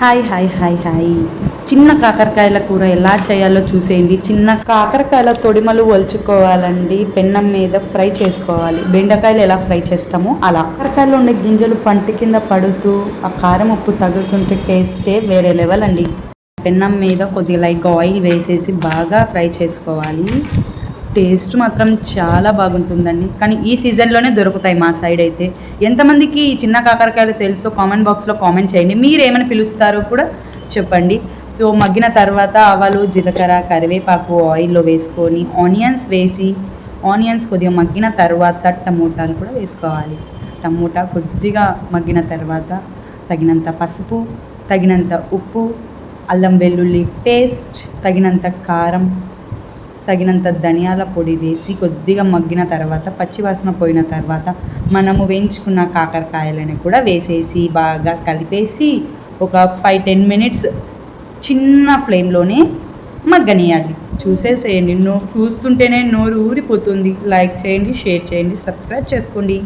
Hi hi hi hi. చిన్న కాకరకాయల కూర ఎలా చేయాలో చూసేయండి. చిన్న కాకరకాయల తొడిమలు ఒలుచుకోవాలండి. పెన్నం మీద ఫ్రై చేసుకోవాలి. బెండకాయలు ఎలా ఫ్రై చేస్తామో అలా. కాకరకాయలు ఉండే గింజలు పంటి కింద పడుతూ ఆ కారం ఉప్పు తగులుతుంటే టేస్టే వేరే లెవెల్ అండి. పెన్నం మీద కొద్దిగా లైక్ ఆయిల్ వేసేసి బాగా ఫ్రై చేసుకోవాలి. టేస్ట్ మాత్రం చాలా బాగుంటుందండి. కానీ ఈ సీజన్లోనే దొరుకుతాయి మా సైడ్ అయితే. ఎంతమందికి ఈ చిన్న కాకరకాయలు తెలుసో కామెంట్ బాక్స్లో కామెంట్ చేయండి. మీరు ఏమని పిలుస్తారో కూడా చెప్పండి. సో మగ్గిన తర్వాత ఆవాలు జీలకర్ర కరివేపాకు ఆయిల్లో వేసుకొని ఆనియన్స్ వేసి ఆనియన్స్ కొద్దిగా మగ్గిన తర్వాత టమోటాలు కూడా వేసుకోవాలి. టమోటా కొద్దిగా మగ్గిన తర్వాత తగినంత పసుపు తగినంత ఉప్పు అల్లం వెల్లుల్లి పేస్ట్ తగినంత కారం తగినంత ధనియాల పొడి వేసి కొద్దిగా మగ్గిన తర్వాత పచ్చివాసన పోయిన తర్వాత మనము వేయించుకున్న కాకరకాయలని కూడా వేసేసి బాగా కలిపేసి ఒక ఫైవ్ టెన్ మినిట్స్ చిన్న ఫ్లేమ్లోనే మగ్గనియాలి. చూసేసేయండి. నో చూస్తుంటేనే నోరు ఊరిపోతుంది. లైక్ చేయండి షేర్ చేయండి సబ్స్క్రైబ్ చేసుకోండి.